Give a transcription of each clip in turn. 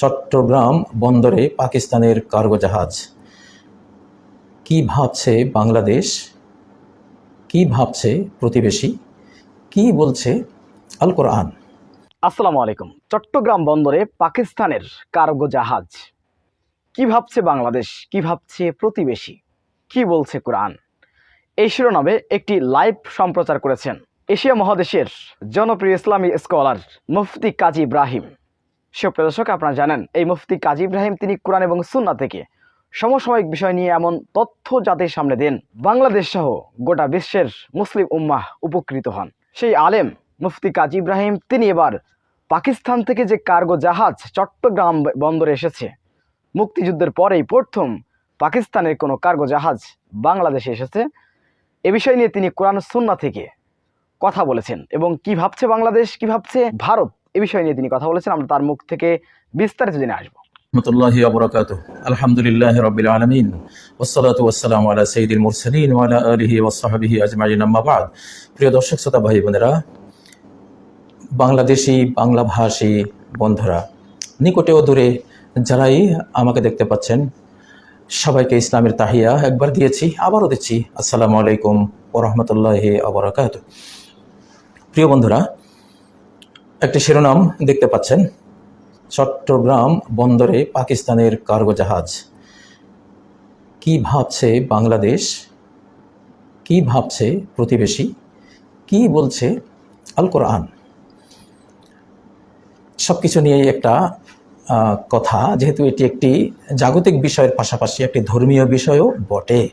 চট্টগ্রাম বন্দরে পাকিস্তানের কার্গো জাহাজ কি ভাবছে বাংলাদেশ? কি ভাবছে প্রতিবেশী? কি বলছে আল কোরআন? আসসালামু আলাইকুম। চট্টগ্রাম বন্দরে পাকিস্তানের কার্গো জাহাজ কি ভাবছে বাংলাদেশ? কি ভাবছে প্রতিবেশী? কি বলছে কোরআন? এই শিরোনামে একটি লাইভ সম্প্রচার করেছেন এশিয়া মহাদেশের জনপ্রিয় ইসলামী স্কলার মুফতি কাজী ইব্রাহিম। সুপ্রিয় দর্শক, আপনারা জানেন, এই মুফতি কাজী ইব্রাহিম তিনি কোরআন এবং সুন্না থেকে সমসাময়িক বিষয় নিয়ে এমন তথ্য জাতির সামনে দেন, বাংলাদেশ সহ গোটা বিশ্বের মুসলিম উম্মাহ উপকৃত হন। সেই আলেম মুফতি কাজী ইব্রাহিম, তিনি এবার পাকিস্তান থেকে যে কার্গো জাহাজ চট্টগ্রাম বন্দরে এসেছে, মুক্তিযুদ্ধের পরেই প্রথম পাকিস্তানের কোনো কার্গো জাহাজ বাংলাদেশে এসেছে, এ বিষয় নিয়ে তিনি কোরআন সুন্না থেকে কথা বলেছেন। এবং কি ভাবছে বাংলাদেশ, কি ভাবছে ভারত? এ বিষয় নিয়ে তিনি কথা বলেছেন। আমরা তার মুখ থেকে বিস্তারিত জেনে আসব। আলহামদুলিল্লাহ ওয়ালা প্রিয় দর্শক, শ্রোতা, ভাই, বোনেরা, বাংলাদেশি বাংলা ভাষী বন্ধুরা, নিকটে যারাই আমাকে দেখতে পাচ্ছেন, সবাইকে ইসলামের তাহিয়া একবার দিয়েছি, আবারও দিচ্ছি। আসসালামু আলাইকুম ও প্রিয় বন্ধুরা একটি শিরোনাম দেখতে পাচ্ছেন। চট্টগ্রাম বন্দরে পাকিস্তানের কার্গো জাহাজ। কি ভাবছে বাংলাদেশ? কি ভাবছে প্রতিবেশী? কি বলছে আল কোরআন? সব কিছু নিয়ে একটা কথা, যেহেতু এটি একটি জাগতিক বিষয়ের পাশাপাশি একটি ধর্মীয় বিষয়ও বটে।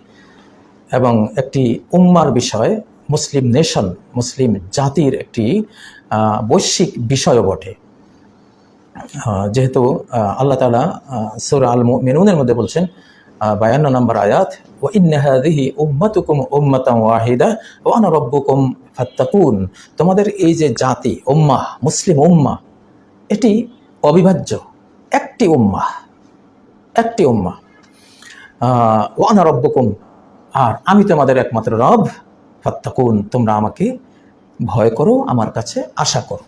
এবং একটি উম্মার বিষয় মুসলিম নেশন, মুসলিম জাতির একটি বৈশ্বিক বিষয়ও বটে। যেহেতু আল্লাহ তালা সুর আল মেনুনের মধ্যে বলছেন বায়ান্ন নম্বর আয়াত ও ইন্নাহাদিহি ওয়াহিদা ও আনা রব্বুকুম ফাত্তাকুন। তোমাদের এই যে জাতি, উম্মাহ, মুসলিম উম্মাহ, এটি অবিভাজ্য, একটি উম্মাহ একটি উম্মাহ। ও আনা রব্বুকুম। আর আমি তোমাদের একমাত্র রব। ফাত্তাকুন, তোমরা আমাকে ভয় করো, আমার কাছে আশা করো।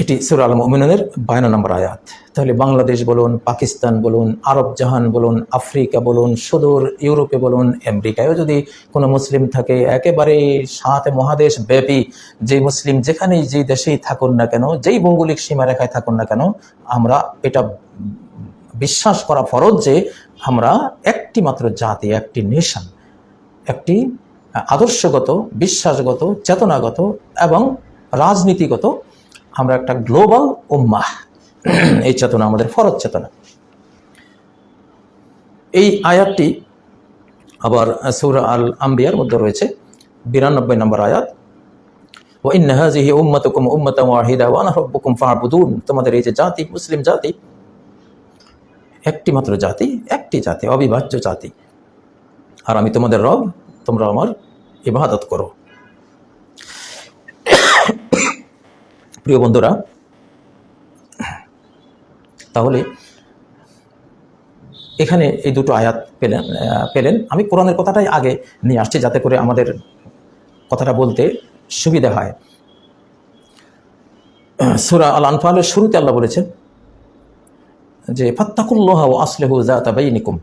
এটি সুর আল মোমিনের বায়ান্ন নম্বর আয়াত। তাহলে বাংলাদেশ বলুন, পাকিস্তান বলুন, আরব জাহান বলুন, আফ্রিকা বলুন, সুদূর ইউরোপে বলুন, আমেরিকায়ও যদি কোনো মুসলিম থাকে একেবারে সাত মহাদেশ ব্যাপী যে মুসলিম যেখানেই যে দেশেই থাকুন না কেন, যেই ভৌগোলিক সীমারেখায় থাকুন না কেন, আমরা এটা বিশ্বাস করা ফরজ যে আমরা একটি মাত্র জাতি, একটি নেশন। একটি আদর্শগত, বিশ্বাসগত, চেতনাগত এবং রাজনীতিগত আমরা একটা গ্লোবাল উম্মাহ। এই চেতনা আমাদের ফরজ চেতনা। এই আয়াতটি আবার সৌরা আল আম্বিয়ার মধ্যে রয়েছে, বিরানব্বই নম্বর আয়াত। ও ইন্নাহাজিহি উম্মাতুকুম উম্মাতাম ওয়াহিদা ওয়া আনা রাব্বুকুম ফা'বুদুন। তোমাদের এই যে জাতি, মুসলিম জাতি একটি মাত্র জাতি, একটি জাতি, অবিভাজ্য জাতি। আর আমি তোমাদের রব, তোমরা আমার ইবাদত করো। প্রিয় বন্ধুরা, তাহলে এখানে এই দুটো আয়াত পেলেন পেলেন। আমি কোরআনের কথাটাই আগে নিয়ে আসছি যাতে করে আমাদের কথাটা বলতে সুবিধা হয়। সুরা আল আনফালের শুরুতে আল্লাহ বলেছেন যে, ফাত্তাকুল্লাহ ও আসলেহু জাতাবাই নিকুম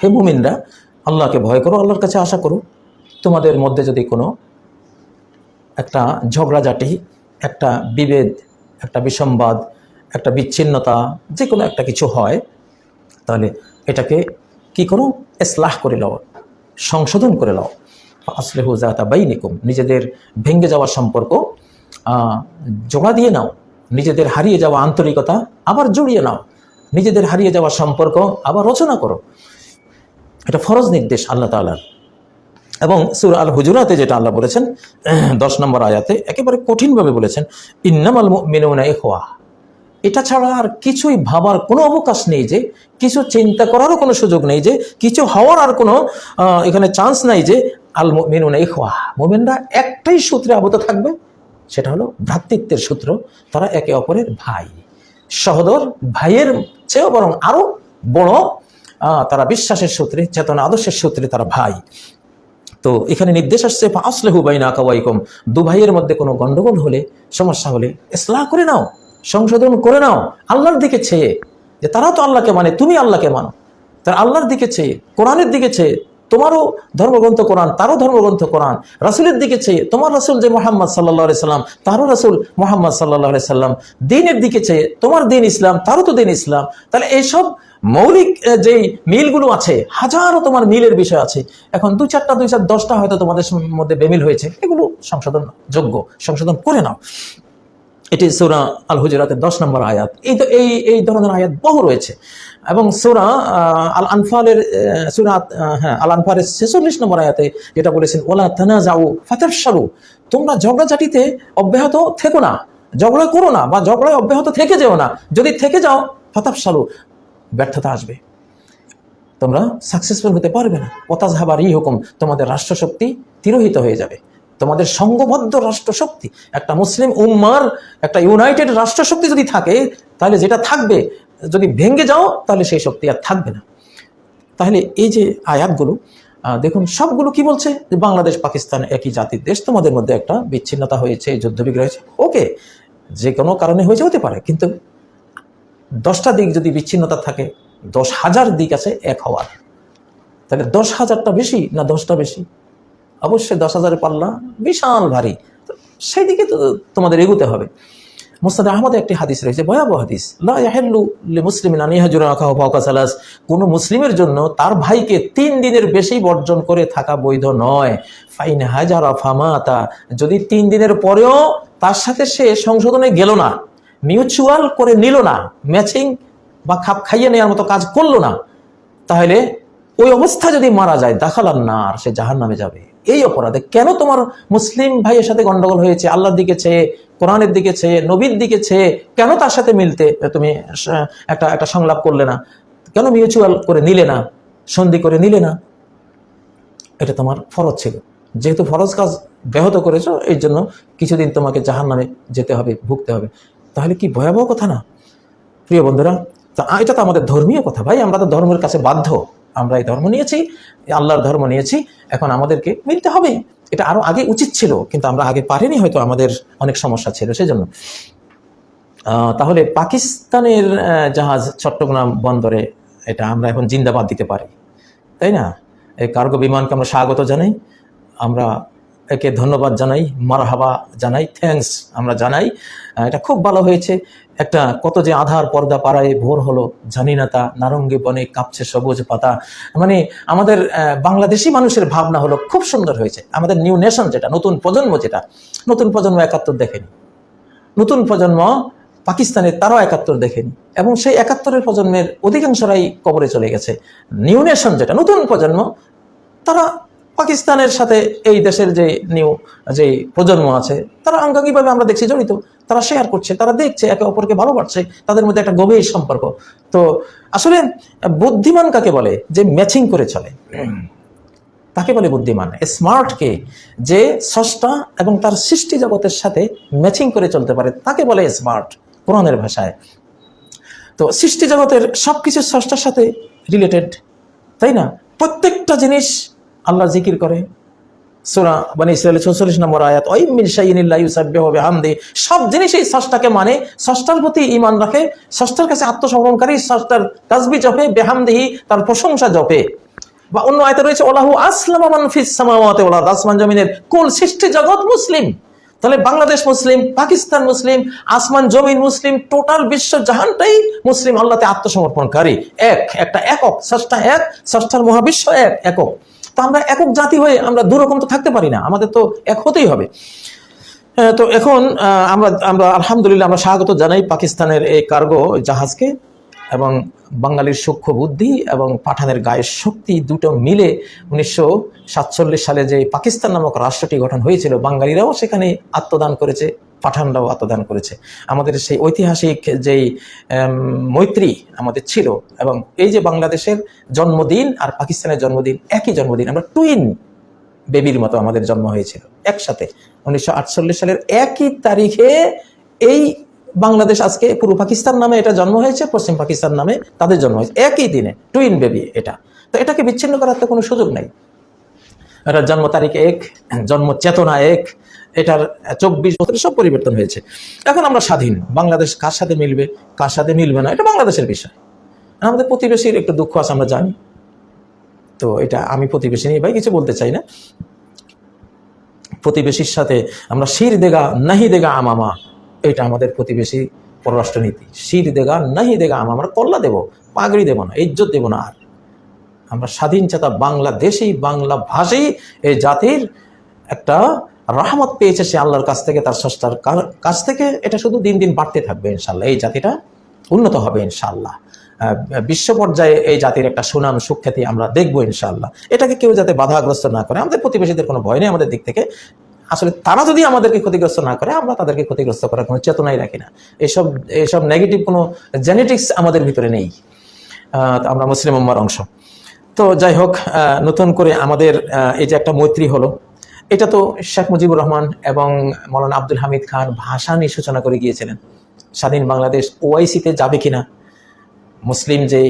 হে মুমিনরা, আল্লাহকে ভয় করো, আল্লাহর কাছে আশা করো। তোমাদের মধ্যে যদি কোনো একটা ঝগড়াঝাটি একটা বিভেদ, একটা বিসম্বাদ, একটা বিচ্ছিন্নতা, যে কোনো একটা কিছু হয়, তাহলে এটাকে কি করো? এসলাহ করে লও, সংশোধন করে লও। আসলে হুজাতা বাইনিকুম, নিজেদের ভেঙে যাওয়ার সম্পর্ক জোড়া দিয়ে নাও। নিজেদের হারিয়ে যাওয়া আন্তরিকতা আবার জড়িয়ে নাও। নিজেদের হারিয়ে যাওয়া সম্পর্ক আবার রচনা করো। এটা ফরজ নির্দেশ আল্লাহ তাআলার। এবং সুর আল হুজুরাতে যেটা আল্লাহ বলেছেন, দশ নম্বর আয়াতে একেবারে কঠিনভাবে বলেছেন, ইন্নামাল মিনুনা ইখওয়া। এটা ছাড়া আর কিছুই ভাবার কোনো অবকাশ নেই যে, কিছু চিন্তা করারও কোনো সুযোগ নেই যে, কিছু হওয়ার আর কোনো এখানে চান্স নাই যে আল মিনুনা ইখওয়া। মোমেনরা একটাই সূত্রে আবদ্ধ থাকবে, সেটা হলো ভ্রাতৃত্বের সূত্র, তারা একে অপরের ভাই। সহদর ভাইয়ের চেয়েও বরং আরও বড় তারা বিশ্বাসের সূত্রে, চেতনা আদর্শের সূত্রে তারা ভাই। তো এখানে নির্দেশ আসছে আসলে হুবাইনা কাওয়াইকম দু ভাইয়ের মধ্যে কোনো গন্ডগোল হলে, সমস্যা হলে ইসলাহ করে নাও, সংশোধন করে নাও, আল্লাহর দিকে চেয়ে। যে তারা তো আল্লাহকে মানে তুমি আল্লাহকে মানো। তারা আল্লাহর দিকে চেয়ে, কোরআনের দিকে চেয়ে, তোমারও ধর্মগ্রন্থ কোরআন, তারও ধর্মগ্রন্থ কোরআন, রাসুলের দিকে চেয়ে, তোমার রাসুল যে মোহাম্মদ সাল্লাহ সাল্লাম, তারও রাসুল মোহাম্মদ সাল্লাহ সাল্লাম, দিনের দিকে চেয়ে, তোমার দিন ইসলাম, তারও তো দিন ইসলাম। তাহলে এইসব মৌলিক যেই মিলগুলো আছে, হাজারো তোমার মিলের বিষয় আছে। এখন দু চারটা, দুই চার দশটা হয়তো তোমাদের মধ্যে বেমিল হয়েছে। এগুলো সংশোধন যোগ্য, সংশোধন করে নাও। এটি সৌরা আল হুজরাতের দশ নম্বর আয়াত। এই তো, এই এই ধরনের আয়াত বহু রয়েছে। এবং সৌরা আল আনফালের সুরা হ্যাঁ আল আনফালের ছেচল্লিশ নম্বর আয়াতে যেটা বলেছেন ওলা থানা যাও ফাতের সারু তোমরা ঝগড়াঝাটিতে অব্যাহত থেকো না। ঝগড়া করো না বা ঝগড়ায় অব্যাহত থেকে যেও না। যদি থেকে যাও ফাতাব সারু ব্যর্থতা আসবে। তোমরা সাকসেসফুল হতে পারবে না। পতাজ হাবার ই হুকুম, তোমাদের রাষ্ট্রশক্তি তিরোহিত হয়ে যাবে। তোমাদের সংঘবদ্ধ রাষ্ট্রশক্তি, একটা মুসলিম উম্মার, একটা ইউনাইটেড রাষ্ট্রশক্তি যদি থাকে, তাহলে যেটা থাকবে, যদি ভেঙে যাও, তাহলে সেই শক্তি আর থাকবে না। তাহলে এই যে আয়াতগুলো দেখুন, সবগুলো কি বলছে? বাংলাদেশ, পাকিস্তান একই জাতির দেশ, তোমাদের মধ্যে একটা বিচ্ছিন্নতা হয়েছে যুদ্ধবিগ্রহ হয়েছে। ওকে, যে কোনো কারণে হয়েছে, হতে পারে। কিন্তু দশটা দিক যদি বিচ্ছিন্নতা থাকে, দশ হাজার দিক আছে এক হওয়ার। তাহলে দশ হাজারটা বেশি না দশটা বেশি? অবশ্যই দশ হাজারে পাল্লা বিশাল ভারী। সেই দিকে তো তোমাদের এগুতে হবে। মুস্তাদ আহমদে একটি হাদিস রয়েছে, ভয়াবহ হাদিস। লা ইয়াহিল্লু লিমুসলিমিন আন ইয়াহজুরা আখাহু ফাওকা সালাস। কোন মুসলিমের জন্য তার ভাইকে তিন দিনের বেশি বর্জন করে থাকা বৈধ নয়। ফাইন হাজারা ফামাতা। যদি তিন দিনের পরেও তার সাথে সে সংশোধনে গেল না মিউচুয়াল করে নিল না ম্যাচিং বা খাপ খাইয়ে নেওয়ার মতো কাজ করল না, তাহলে ওই অবস্থা যদি মারা যায় দাখালান না আর সে জাহান নামে যাবে। এই অপরাধে কেন তোমার মুসলিম ভাইয়ের সাথে গন্ডগোল হয়েছে, আল্লাহর দিকে চেয়ে, কোরআনের দিকে চেয়ে, নবীর দিকে চেয়ে, কেন তার সাথে মিলতে তুমি একটা একটা সংলাপ করলে না? কেন মিউচুয়াল করে নিলে না? সন্ধি করে নিলে না? এটা তোমার ফরজ ছিল। যেহেতু ফরজ কাজ ব্যাহত করেছ, এই জন্য কিছুদিন তোমাকে জাহান নামে যেতে হবে, ভুগতে হবে। তাহলে কি ভয়াবহ কথা না? প্রিয় বন্ধুরা, তা এটা তো আমাদের ধর্মীয় কথা ভাই, আমরা তো ধর্মের কাছে বাধ্য। আমরা এই ধর্ম নিয়েছি আল্লাহর ধর্ম নিয়েছি, এখন আমাদেরকে মিলতে হবে। এটা আরও আগে উচিত ছিল, কিন্তু আমরা আগে পারিনি, হয়তো আমাদের অনেক সমস্যা ছিল সেজন্য। তাহলে পাকিস্তানের জাহাজ চট্টগ্রাম বন্দরে, এটা আমরা এখন জিন্দাবাদ দিতে পারি, তাই না? এই কার্গো বিমানকে আমরা স্বাগত জানাই। আমরা একে ধন্যবাদ জানাই, মারহাবা জানাই থ্যাঙ্কস আমরা জানাই। এটা খুব ভালো হয়েছে। একটা কত যে আধার পর্দা পাড়ায় ভোর হলো, জানি না তা, নারঙ্গি বনে কাঁপছে সবুজ পাতা। মানে আমাদের বাংলাদেশি মানুষের ভাবনা হলো খুব সুন্দর হয়েছে। আমাদের নিউ নেশন যেটা, নতুন প্রজন্ম যেটা, নতুন প্রজন্ম একাত্তর দেখেনি। নতুন প্রজন্ম পাকিস্তানের তারাও একাত্তর দেখেনি। এবং সেই একাত্তরের প্রজন্মের অধিকাংশরাই কবরে চলে গেছে। নিউ নেশন যেটা, নতুন প্রজন্ম, তারা পাকিস্তানের সাথে এই দেশের যে নিউ, যে প্রজন্ম আছে, তারা আঙ্গাঙ্গিভাবে আমরা দেখছি জড়িত। তারা শেয়ার করছে, তারা দেখছে, একে অপরকে ভালোবাসছে, তাদের মধ্যে একটা গভীর সম্পর্ক। তো আসলে বুদ্ধিমান কাকে বলে? যে ম্যাচিং করে চলে। তাকে বলে বুদ্ধিমান। স্মার্টকে যে স্রষ্টা এবং তার সৃষ্টি জগতের সাথে ম্যাচিং করে চলতে পারে, তাকে বলে স্মার্ট কোরআনের ভাষায়। তো সৃষ্টি জগতের সব কিছু স্রষ্টার সাথে রিলেটেড তাই না? প্রত্যেকটা জিনিস আল্লাহ জিকির করে। সুরা মানে ইসরায়েলের চৌচল্লিশ নম্বর আয়াত, ওই শাইনিল্লাহ ইউসাব্বিহু হবে হামদি সব জিনিসই ষষ্ঠাকে মানে ষষ্ঠার প্রতি ইমান রাখে ষষ্ঠার কাছে আত্মসমর্পণকারী ষষ্ঠার তাসবি জপে, বেহামদিহি তার প্রশংসা জপে। বা অন্য আয়তে রয়েছে ওলাহু আসলাম জমিনের কোন সৃষ্টি জগৎ মুসলিম। তাহলে বাংলাদেশ মুসলিম, পাকিস্তান মুসলিম, আসমান জমিন মুসলিম, টোটাল বিশ্ব জাহানটাই মুসলিম, আল্লাহতে আত্মসমর্পণকারী। এক, একটা একক ষষ্ঠা এক ষষ্ঠার মহাবিশ্ব এক, একক। তো আমরা একক জাতি হয়ে আমরা দুরকম তো থাকতে পারি না, আমাদের তো এক হতেই হবে। তো এখন আমরা আমরা আলহামদুলিল্লাহ আমরা স্বাগত জানাই পাকিস্তানের এই কার্গো জাহাজকে এবং বাঙালির সূক্ষ্ম বুদ্ধি এবং পাঠানের গায়ের শক্তি দুটো মিলে উনিশশো সাতচল্লিশ সালে যে পাকিস্তান নামক রাষ্ট্রটি গঠন হয়েছিল, বাঙালিরাও সেখানে আত্মদান করেছে। পাঠানরাও আত্মদান করেছে। আমাদের সেই ঐতিহাসিক যেই মৈত্রী আমাদের ছিল এবং এই যে বাংলাদেশের জন্মদিন আর পাকিস্তানের জন্মদিন একই জন্মদিন, আমরা টুইন বেবির মতো আমাদের জন্ম হয়েছিল একসাথে। উনিশশো আটচল্লিশ সালের একই তারিখে এই বাংলাদেশ আজকে পূর্ব পাকিস্তান নামে এটা জন্ম হয়েছে, পশ্চিম পাকিস্তান নামে তাদের জন্ম হয়েছে। একই দিনে টুইন বেবি এটা। তো এটাকে বিচ্ছিন্ন করার তো কোনো সুযোগ নাই। এটার জন্ম তারিখ এক, জন্ম চেতনা এক, এটার চব্বিশ বছরে সব পরিবর্তন হয়েছে। এখন আমরা স্বাধীন। বাংলাদেশ কার সাথে মিলবে? কার সাথে মিলবে না? এটা বাংলাদেশের বিষয়। আমাদের প্রতিবেশীর একটু দুঃখ আছে, আমরা জানি। তো এটা আমি প্রতিবেশী নিয়ে ভাই কিছু বলতে চাই না। প্রতিবেশীর সাথে আমরা শির দেগা নাহি দেগা আমামা, এটা আমাদের প্রতিবেশী পররাষ্ট্রনীতি। শির দেগা নাহি দেগা আমা আমরা কল্লা দেব, পাগড়ি দেব না, ইজ্জত দেব না আর। আমরা স্বাধীন চেতা বাংলাদেশি, বাংলা ভাষী এই জাতির একটা রহমত পেয়েছে সে আল্লাহর কাছ থেকে, তার কা- কাছ থেকে। এটা শুধু দিন দিন বাড়তে থাকবে ইনশাল্লাহ এই জাতিটা উন্নত হবে ইনশাল্লাহ বিশ্ব পর্যায়ে এই জাতির একটা সুনাম, সুখ্যাতি আমরা দেখব ইনশাল্লাহ এটাকে কেউ যাতে বাধাগ্রস্ত না করে, আমাদের প্রতিবেশীদের কোনো ভয় নেই আমাদের দিক থেকে। আসলে তারা যদি আমাদেরকে ক্ষতিগ্রস্ত না করে, আমরা তাদেরকে ক্ষতিগ্রস্ত করার কোনো চেতনাই রাখি না। এসব এসব নেগেটিভ কোনো জেনেটিক্স আমাদের ভিতরে নেই। আমরা মুসলিম উম্মার অংশ। তো যাই হোক নতুন করে আমাদের এই যে একটা মৈত্রী হলো, এটা তো শেখ মুজিবুর রহমান এবং মৌলানা আব্দুল হামিদ খান ভাষা নিয়ে সূচনা করে গিয়েছিলেন। স্বাধীন বাংলাদেশ ওআইসিতে যাবে কিনা, মুসলিম যে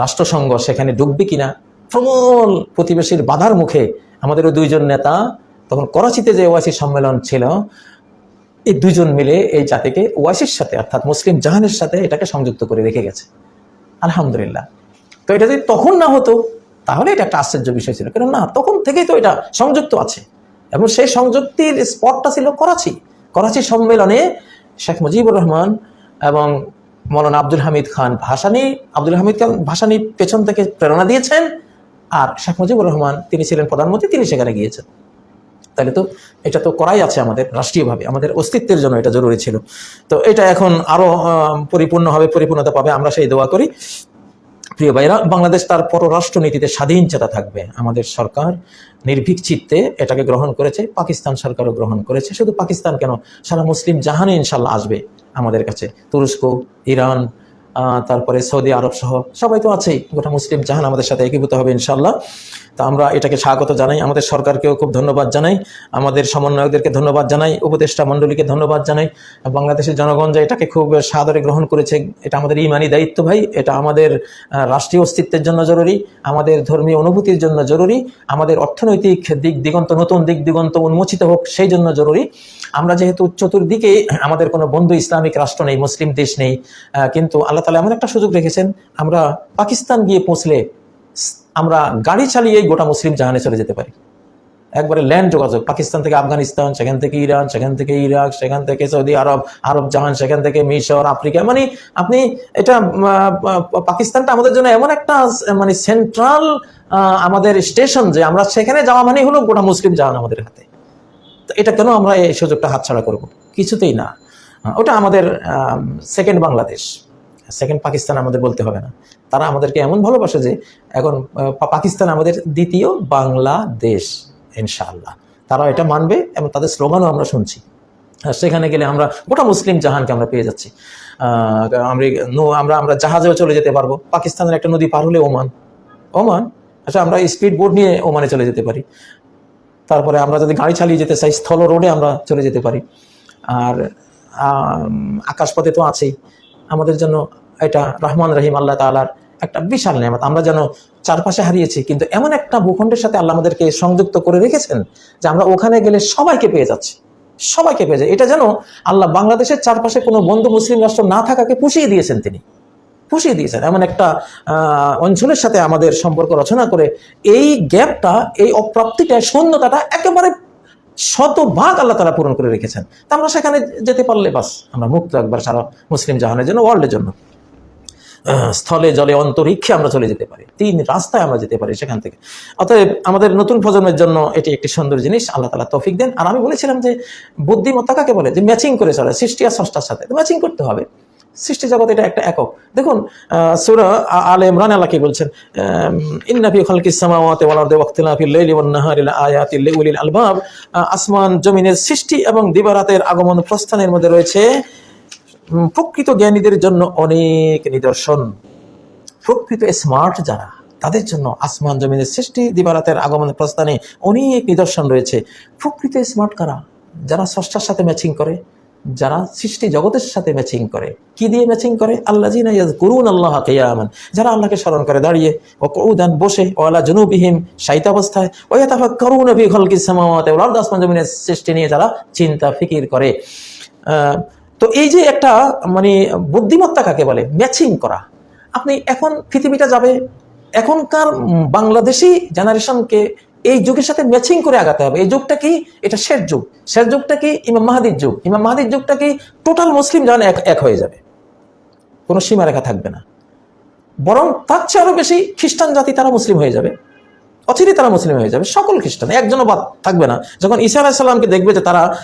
রাষ্ট্রসংঘ সেখানে ডুববে কিনা, প্রবল প্রতিবেশীর বাধার মুখে আমাদের ওই দুইজন নেতা তখন করাচিতে যে ওয়াইসি সম্মেলন ছিল, এই দুজন মিলে এই জাতিকে ওয়াইসির সাথে অর্থাৎ মুসলিম জাহানের সাথে এটাকে সংযুক্ত করে রেখে গেছে। আলহামদুলিল্লাহ। তো এটা যদি তখন না হতো তাহলে এটা একটা আশ্চর্য বিষয় ছিল। কেন না তখন থেকেই তো এটা সংযুক্ত আছে। এবং সেই সংযুক্তির স্পটটা ছিল করাচি। করাচি সম্মেলনে শেখ মুজিবুর রহমান এবং মৌলানা আব্দুল হামিদ খান ভাসানি আব্দুল হামিদ খান ভাসানি পেছন থেকে প্রেরণা দিয়েছেন আর শেখ মুজিবুর রহমান তিনি ছিলেন প্রধানমন্ত্রী তিনি সেখানে গিয়েছেন। তাহলে তো এটা তো করাই আছে আমাদের রাষ্ট্রীয়ভাবে। আমাদের অস্তিত্বের জন্য এটা জরুরি ছিল। তো এটা এখন আরও আহ, পরিপূর্ণভাবে পরিপূর্ণতা পাবে। আমরা সেই দোয়া করি। প্রিয় ভাইরা, বাংলাদেশ তার পররাষ্ট্রনীতিতে স্বাধীন চেতা থাকবে। আমাদের সরকার নির্ভীক চিত্তে এটাকে গ্রহণ করেছে, পাকিস্তান সরকারও গ্রহণ করেছে। শুধু পাকিস্তান কেন, সারা মুসলিম জাহানে ইনশাল্লাহ আসবে আমাদের কাছে। তুরস্ক, ইরান তারপরে সৌদি আরব সহ সবাই তো আছেই। গোটা মুসলিম জাহান আমাদের সাথে একীভূত হবে ইনশাল্লাহ তো আমরা এটাকে স্বাগত জানাই। আমাদের সরকারকেও খুব ধন্যবাদ জানাই। আমাদের সমন্বয়কদেরকে ধন্যবাদ জানাই। উপদেষ্টা মণ্ডলীকে ধন্যবাদ জানাই। বাংলাদেশের জনগণ যে এটাকে খুব সাদরে গ্রহণ করেছে, এটা আমাদের ইমানি দায়িত্ব ভাই। এটা আমাদের রাষ্ট্রীয় অস্তিত্বের জন্য জরুরি। আমাদের ধর্মীয় অনুভূতির জন্য জরুরি। আমাদের অর্থনৈতিক দিক দিগন্ত, নতুন দিক দিগন্ত উন্মোচিত হোক, সেই জন্য জরুরি। আমরা যেহেতু চতুর্দিকে আমাদের কোনো বন্ধু ইসলামিক রাষ্ট্র নেই, মুসলিম দেশ নেই কিন্তু আল্লাহ তালা এমন একটা সুযোগ রেখেছেন, আমরা পাকিস্তান গিয়ে পৌঁছলে আমরা গাড়ি চালিয়েই গোটা মুসলিম জাহানে চলে যেতে পারি। একবারে ল্যান্ড যোগাযোগ, পাকিস্তান থেকে আফগানিস্তান, সেখান থেকে ইরান, সেখান থেকে ইরাক, সেখান থেকে সৌদি আরব আরব জাহান, সেখান থেকে মিশর, আফ্রিকা মানে আপনি এটা পাকিস্তানটা আমাদের জন্য এমন একটা মানে সেন্ট্রাল আমাদের স্টেশন যে আমরা সেখানে যাওয়া মানে হলো গোটা মুসলিম জাহান আমাদের হাতে। তো এটা কেন আমরা এই সুযোগটা হাতছাড়া করব? কিছুতেই না। ওটা আমাদের সেকেন্ড বাংলাদেশ। সেকেন্ড পাকিস্তান আমাদের বলতে হবে না। তারা আমাদেরকে এমন ভালোবাসে যে, এখন পাকিস্তান আমাদের দ্বিতীয় বাংলাদেশ, ইনশাআল্লাহ। তারা এটা মানবে এবং তাদের স্লোগানও আমরা শুনছি। সেখানে গেলে আমরা গোটা মুসলিম জাহানকে আমরা পেয়ে যাচ্ছি। আমরা আমরা আমরা জাহাজেও চলে যেতে পারব। পাকিস্তানের একটা নদী পার হলে ওমান। ওমান? আচ্ছা আমরা স্পিড বোট নিয়ে ওমানে চলে যেতে পারি। তারপরে আমরা যদি গাড়ি চালিয়ে যেতে চাই, স্থল রোডে আমরা চলে যেতে পারি। আর আকাশপথে তো আছেই। আমাদের জন্য এটা রহমান রহিম আল্লাহ তালার একটা বিশাল নেয়ামত। আমরা যেন চারপাশে হারিয়েছি, কিন্তু এমন একটা ভূখণ্ডের সাথে আল্লাহ আমাদেরকে সংযুক্ত করে রেখেছেন যে আমরা ওখানে গেলে সবাইকে পেয়ে যাচ্ছি। সবাইকে পেয়ে যায় এটা যেন আল্লাহ বাংলাদেশের চারপাশে কোনো বন্ধু মুসলিম রাষ্ট্র না থাকাকে পুষিয়ে দিয়েছেন তিনি। পুষিয়ে দিয়েছেন। এমন একটা অঞ্চলের সাথে আমাদের সম্পর্ক রচনা করে এই গ্যাপটা, এই অপ্রাপ্তিটা, শূন্যতাটা একেবারে শতভাগ আল্লাহ তারা পূরণ করে রেখেছেন। তা আমরা সেখানে যেতে পারলে বাস, আমরা মুক্ত একবার সারা মুসলিম জাহানের জন্য ওয়ার্ল্ডের জন্য। স্থলে, জলে, অন্তরিক্ষে আমরা চলে যেতে পারি। তিন রাস্তায় আমরা যেতে পারি সেখান থেকে। অতএব আমাদের নতুন প্রজন্মের জন্য এটি একটি সুন্দর জিনিস, আল্লাহ তালা তৌফিক দেন। আর আমি বলেছিলাম যে বুদ্ধিমত্তা কাকে বলে যে ম্যাচিং করে চলে, সৃষ্টি আর ষষ্ঠার সাথে। ম্যাচিং করতে হবে। সৃষ্টি জগৎ এটা একটা একক। দেখুন সুরা আলে ইমরান আল্লাহ কি বলছেন? ইন্নাফি খালকিস সামাওয়াতি ওয়াল আরদি ওয়াখতিলাফিল লাইলি ওয়ান নাহারি লাআয়াতিল লিউলিল আলবাব। আসমান, জমিনের সৃষ্টি এবং দিবারাতের আগমন প্রস্থানের মধ্যে রয়েছে প্রকৃত জ্ঞানীদের জন্য অনেক নিদর্শন। প্রকৃত স্মার্ট যারা, তাদের জন্য আসমান, জমিনের সৃষ্টি, দিবারাতের আগমন প্রস্থানে অনেক নিদর্শন রয়েছে। প্রকৃত স্মার্ট কারা? যারা ষষ্ঠার সাথে ম্যাচিং করে যারা সৃষ্টি জগতের সাথে ম্যাচিং করে। কি দিয়ে ম্যাচিং করে? আল্লাহ জিনা করুন আল্লাহ কেয়ামান। যারা আল্লাহকে স্মরণ করে দাঁড়িয়ে ও কৌদান বসে ও আল্লাহ জনুবিহীন সাইত অবস্থায় ও করুন অভি খলকি সামাওয়াতে জমিনের সৃষ্টি নিয়ে যারা চিন্তা, ফিকির করে। তো এই যে একটা মানে বুদ্ধিমত্তা কাকে বলে? ম্যাচিং করা। আপনি এখন পৃথিবীটা যাবে, এখনকার বাংলাদেশি জেনারেশনকে এই যুগের সাথে ম্যাচিং করে আগাতে হবে। এই যুগটা কি? এটা শেষ যুগ। শেষ যুগটা কি? ইমাম মাহাদির যুগ। ইমাম মাহাদির যুগটা কি? টোটাল মুসলিম জান এক এক হয়ে যাবে। কোনো সীমারেখা থাকবে না। বরং তার চেয়ে আরও বেশি খ্রিস্টান জাতি, তারা মুসলিম হয়ে যাবে। অচিরে তারা মুসলিম হয়ে যাবে। সকল খ্রিস্টান, একজনও বাদ থাকবে না। যখন ঈসা আলাহিসাল্লামকে দেখবে যে তারা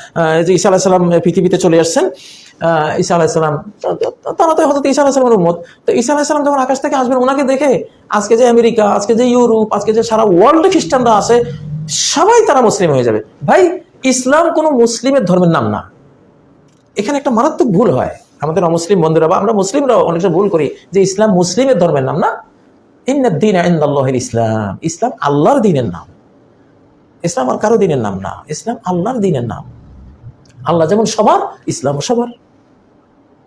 যে ঈসা আলাহিসাল্লাম পৃথিবীতে চলে আসছেন তারা তো হয়তো ঈসা আলাহিসাল্লামের উম্মত। তো ঈসা আলাহিসাল্লাম যখন আকাশ থেকে আসবেন ওনাকে দেখে আজকে যে আমেরিকা, আজকে যে ইউরোপ, আজকে যে সারা ওয়ার্ল্ডে খ্রিস্টানরা আছে, সবাই তারা মুসলিম হয়ে যাবে। ভাই, ইসলাম কোনো মুসলিমের ধর্মের নাম না। এখানে একটা মারাত্মক ভুল হয়। আমাদের অমুসলিম বন্ধুরা বা আমরা মুসলিমরাও অনেকটা ভুল করি যে ইসলাম মুসলিমের ধর্মের নাম না। ইন্দিন ইসলাম। ইসলাম আল্লাহর দিনের নাম। ইসলাম আর কারও দিনের নাম না। ইসলাম আল্লাহর দিনের নাম। আল্লাহ যেমন সবার, ইসলামও সবার।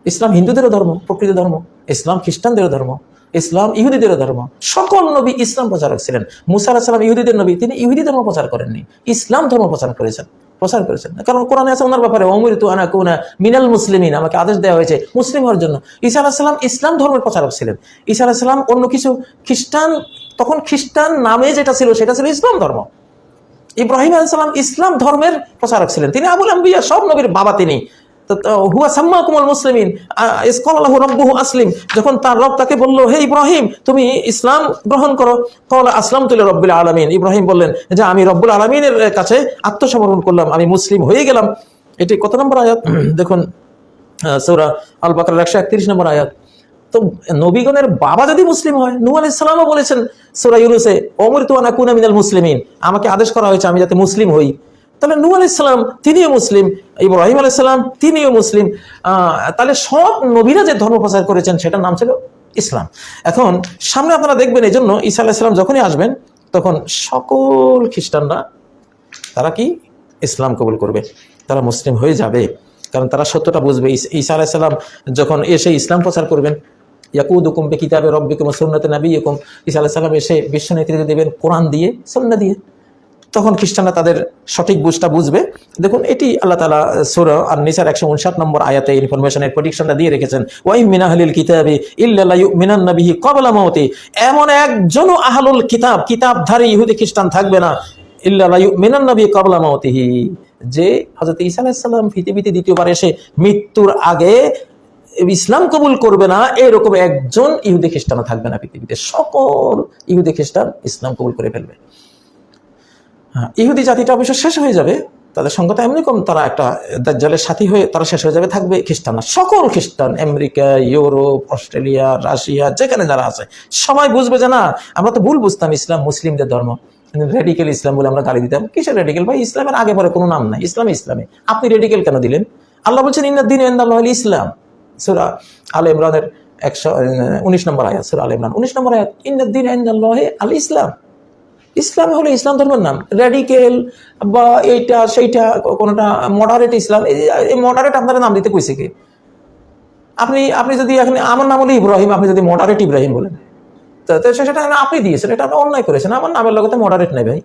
ইসলাম হিন্দুদেরও ধর্ম প্রকৃত ধর্ম, ইসলাম খ্রিস্টানদেরও ধর্ম, ইসলাম ইহুদিদেরও ধর্ম, সকল নবী ইসলাম প্রচারক ছিলেন। মুসা আলাহিসাল্লাম ইহুদিদের নবী, তিনি ইহুদি ধর্ম প্রচার করেননি, ইসলাম ধর্ম প্রচার করেছেন প্রচার করেছেন। কারণ কোরআনে আছে ওনার ব্যাপারে অমর তু আনা কুনা মিনাল মুসলিমিন আমাকে আদেশ দেওয়া হয়েছে মুসলিম হওয়ার জন্য। ঈসা আলাহিসাল্লাম ইসলাম ধর্মের প্রচারক ছিলেন। ঈসা আলাহিসাল্লাম অন্য কিছু, খ্রিস্টান, তখন খ্রিস্টান নামে যেটা ছিল, সেটা ছিল ইসলাম ধর্ম। ইব্রাহিম আলাইসাল্লাম ইসলাম ধর্মের প্রচারক ছিলেন। তিনি আবুল আম্বিয়া, সব নবীর বাবা তিনি। হুয়া সাম্মা কুমল মুসলিমিন ইসকল্লাহ রব্বুহু আসলিম। যখন তার রব তাকে বলল, হে ইব্রাহিম, তুমি ইসলাম গ্রহণ করো? কলা আসলাম তুলে রব্বুল আলমিন। ইব্রাহিম বললেন, যে, আমি রব্বুল আলমিনের কাছে আত্মসমর্পণ করলাম। আমি মুসলিম হয়ে গেলাম। এটি কত নম্বর আয়াত? দেখুন সৌরা আল বাকর একশো একত্রিশ নম্বর আয়াত। তো, নবীগণের বাবা যদি মুসলিম হয় আলাইহিস সালামও বলেছেন সূরা ইউনুসে অমৃত আনা কুনা মিনাল মুসলিমিন। আমাকে আদেশ করা হয়েছে, আমি যাতে মুসলিম হই। তাহলে নূহ আলাইহিস সালাম তিনিও মুসলিম, ইব্রাহিম আলাইহিস সালাম তিনিও মুসলিম তাহলে সব নবীরা যে ধর্ম প্রচার করেছেন সেটার নাম ছিল ইসলাম। এখন সামনে আপনারা দেখবেন এই জন্য ঈসা আলাইহিস সালাম যখনই আসবেন, তখন সকল খ্রিস্টানরা তারা কি? ইসলাম কবুল করবে। তারা মুসলিম হয়ে যাবে। কারণ তারা সত্যটা বুঝবে। ঈস- আলাইসাল্লাম যখন এসে ইসলাম প্রচার করবেন, ইয়াকুদুকুম বে কিতাবে রব্বিকুম সুন্নাতে নাবিয়কুম, ঈসা আলাইসাল্লাম এসে বিশ্ব নেতৃত্ব দেবেন কোরআন দিয়ে, সন্না দিয়ে। তখন খ্রিস্টানরা তাদের সঠিক বুঝটা বুঝবে। দেখুন, এটি আল্লাহ তালা সুর আর নিসার একশো উনষাট নম্বর আয়াতে ইনফরমেশনের প্রেডিকশনটা দিয়ে রেখেছেন। ওয়াই মিনাহলিল কিতাবে ইল্লা মিনান নবিহি কবলা মওতি এমন একজনও আহলুল কিতাব, কিতাবধারী ইহুদি খ্রিস্টান থাকবে না। ইল্লা মিনান নবী কবলা মওতিহি যে হযরত ঈসা আলাইহিস সালাম পৃথিবীতে দ্বিতীয়বার এসে মৃত্যুর আগে ইসলাম কবুল করবে না, এরকম একজন ইহুদি খ্রিস্টানও থাকবে না পৃথিবীতে। সকল ইহুদি খ্রিস্টান ইসলাম কবুল করে ফেলবে। ইহুদি জাতিটা অবশ্য শেষ হয়ে যাবে। তাদের সংখ্যাটা এমনি কম তারা একটা দাজ্জালের সাথী হয়ে তারা শেষ হয়ে যাবে, থাকবে খ্রিস্টানরা সকল খ্রিস্টান, আমেরিকা, ইউরোপ, অস্ট্রেলিয়া, রাশিয়া, যেখানে যারা আছে, সবাই বুঝবে যে না, আমরা তো ভুল বুঝতাম ইসলাম মুসলিমদের ধর্ম। রেডিকেল ইসলাম বলে আমরা গালি দিতাম। কিসের রেডিকেল ভাই, ইসলামের আগে পরে কোনো নাম নাই। ইসলাম ইসলামে। আপনি রেডিকেল কেন দিলেন? আল্লাহ বলছেন ইন্দিন ইসলাম। সুরা আল ইমরানের একশো, উনিশ নম্বর আয়াত, সুরা আল ইমরান। উনিশ নম্বর আয়াত ইন্দিন আল ইসলাম। ইসলাম হলো ইসলাম ধর্মের নাম। রেডিকেল বা এইটা, সেইটা, কোনোটা মডারেট ইসলাম, এই মডারেট আপনারা নাম দিতে কইছে কি? আপনি আপনি যদি এখানে, আমার নাম হলো ইব্রাহিম, আপনি যদি মডারেট ইব্রাহিম বলেন। তো সেটা আপনি দিয়েছেন, এটা আপনি অন্যায় করেছেন, আমার নামের লগতে মডারেট নেই ভাই।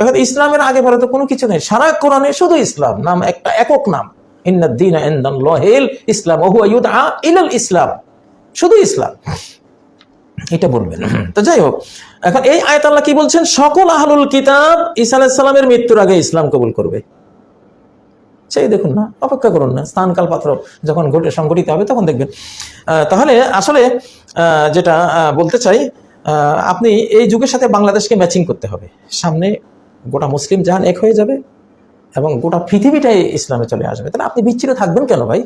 এখন ইসলামের আগে পরে তো কোনো কিছু নেই। সারা কোরআনে শুধু ইসলাম, নাম একটা একক নাম। ইন্নাদ্দিন ইসলাম ইসলাম। শুধু ইসলাম। এটা বলবেন। তো যাই হোক এখন এই আয়াত আল্লাহ কি বলছেন? সকল আহলুল কিতাব ঈসা আলাইহিস সালামের মৃত্যুর আগে ইসলাম কবুল করবে। সেই দেখুন না, অপেক্ষা করুন না স্থানকাল পাত্র যখন ঘটে সংঘটিত হবে তখন দেখবেন। তাহলে আসলে যেটা বলতে চাই আপনি এই যুগের সাথে বাংলাদেশকে ম্যাচিং করতে হবে। সামনে গোটা মুসলিম জাহান এক হয়ে যাবে এবং গোটা পৃথিবীটাই ইসলামে চলে আসবে। তাহলে আপনি বিচ্ছিন্ন থাকবেন কেন ভাই?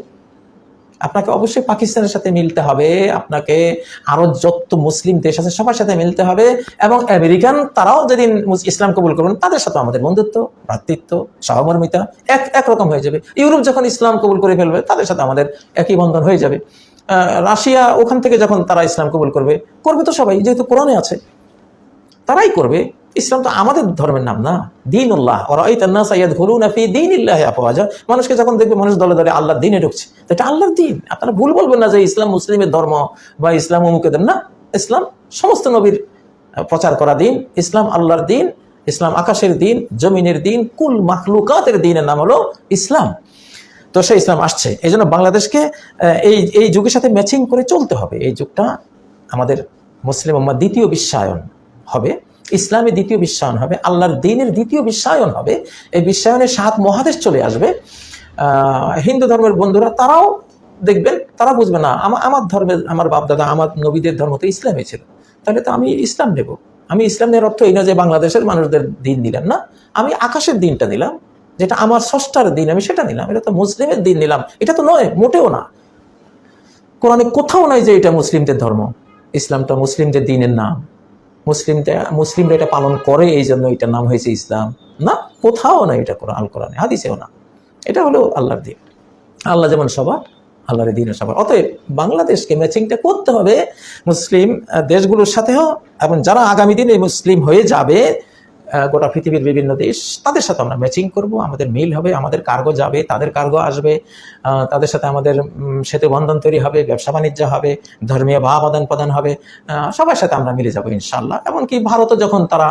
আপনাকে অবশ্যই পাকিস্তানের সাথে মিলতে হবে, আপনাকে আরও যত মুসলিম দেশ আছে সবার সাথে মিলতে হবে এবং আমেরিকান তারাও যেদিন ইসলাম কবুল করবেন, তাদের সাথে আমাদের বন্ধুত্ব, ভ্রাতৃত্ব, সহমর্মিতা এক, একরকম হয়ে যাবে। ইউরোপ যখন ইসলাম কবুল করে ফেলবে, তাদের সাথে আমাদের একই বন্ধন হয়ে যাবে। রাশিয়া ওখান থেকে যখন তারা ইসলাম কবুল করবে করবে তো সবাই, যেহেতু কোরআনে আছে, তারাই করবে। ইসলাম তো আমাদের ধর্মের নাম না। দিন উল্লাহ ওরা সাইয়াদ না দিন ইল্লাহ মানুষকে যখন দেখবে মানুষ দলে দলে আল্লাহর দিনে ঢুকছে এটা আল্লাহর দিন। আপনারা ভুল বলবেন না যে ইসলাম মুসলিমের ধর্ম বা ইসলাম অমুকেদের না, ইসলাম সমস্ত নবীর প্রচার করা দিন, ইসলাম আল্লাহর দিন, ইসলাম আকাশের দিন, জমিনের দিন, কুল মাখলুকাতের দিনের নাম হলো ইসলাম। তো সেই ইসলাম আসছে। এই জন্য বাংলাদেশকে এই এই যুগের সাথে ম্যাচিং করে চলতে হবে। এই যুগটা আমাদের মুসলিম উম্মার দ্বিতীয় বিশ্বায়ন হবে। ইসলামে দ্বিতীয় বিশ্বায়ন হবে, আল্লাহর দিনের দ্বিতীয় বিশ্বায়ন হবে, এই বিশ্বায়নের সাত মহাদেশ চলে আসবে। হিন্দু ধর্মের বন্ধুরা তারাও দেখবেন, তারা বুঝবে, না আমার ধর্মের, আমার বাপদাদা, আমার নবীদের ধর্ম তো ইসলামই ছিল। তাহলে তো আমি ইসলাম নেব। আমি ইসলাম নেওয়ার অর্থ এই না যে বাংলাদেশের মানুষদের দিন দিলাম না। আমি আকাশের দিনটা নিলাম যেটা আমার ষষ্ঠার দিন, আমি সেটা নিলাম। এটা তো মুসলিমের দিন নিলাম। এটা তো নয়, মোটেও না। কোরআনে কোথাও নাই যে এটা মুসলিমদের ধর্ম। ইসলামটা মুসলিমদের দিনের নাম। মুসলিমদের মুসলিমরা এটা পালন করে, এই জন্য এটার নাম হয়েছে ইসলাম। না, কোথাও না এটা কোরআন, আল কোরআনে, হাদিসেও না। এটা হলো আল্লাহর দিন। আল্লাহ যেমন সবার, আল্লাহর দিন সবার। অতএব বাংলাদেশকে ম্যাচিংটা করতে হবে মুসলিম দেশগুলোর সাথেও এবং যারা আগামী দিনে মুসলিম হয়ে যাবে গোটা পৃথিবীর বিভিন্ন দেশ, তাদের সাথে আমরা ম্যাচিং করব। আমাদের মিল হবে, আমাদের কার্গো যাবে, তাদের কার্গো আসবে তাদের সাথে আমাদের সেতু বন্ধন তৈরি হবে, ব্যবসা বাণিজ্য হবে, ধর্মীয় ভাব আদান প্রদান হবে সবার সাথে আমরা মিলে যাব ইনশাল্লাহ এমনকি ভারতও যখন তারা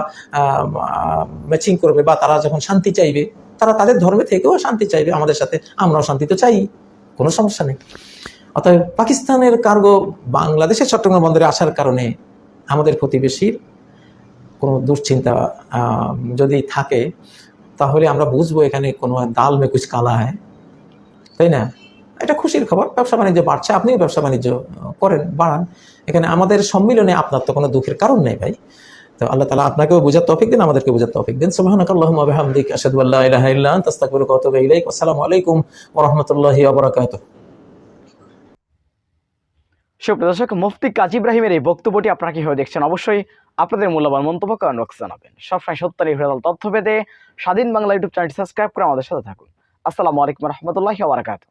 ম্যাচিং করবে বা তারা যখন শান্তি চাইবে, তারা তাদের ধর্মে থেকেও শান্তি চাইবে, আমাদের সাথে আমরাও শান্তি তো চাই, কোনো সমস্যা নেই। অতএব পাকিস্তানের কার্গো বাংলাদেশের চট্টগ্রাম বন্দরে আসার কারণে আমাদের প্রতিবেশীর কোনো দুশ্চিন্তা যদি থাকে, তাহলে আমরা বুঝব এখানে কোনো দাল মে কুচ কালা হয় তাই না? এটা খুশির খবর। ব্যবসা বাণিজ্য বাড়ছে, আপনিও ব্যবসা বাণিজ্য করেন, বাড়ান। এখানে আমাদের সম্মিলনে আপনার তো কোনো দুঃখের কারণ নেই ভাই। তো আল্লাহ তালা আপনাকেও বোঝার তৌফিক দিন আমাদেরকে বোঝার তৌফিক দিন। আশহাদু আল্লা ইলাহা আসসালামু আলাইকুম রাহমাতুল্লাহি ওয়া বারাকাতুহু। সুপ্রিয় দর্শক, মুফতি কাজী ইব্রাহিমের এই বক্তব্যটি আপনারা কীভাবে দেখছেন? অবশ্যই আপনাদের মূল্যবান মন্তব্য করেন বক্স জানাবেন। সবসময় সত্য নির্ভর তথ্য পেতে স্বাধীন বাংলা ইউটিউব চ্যানেলটি সাবস্ক্রাইব করে আমাদের সাথে থাকুন। আসসালামু আলাইকুম রহমতুল্লাহ ওয়া বারাকাতুহু।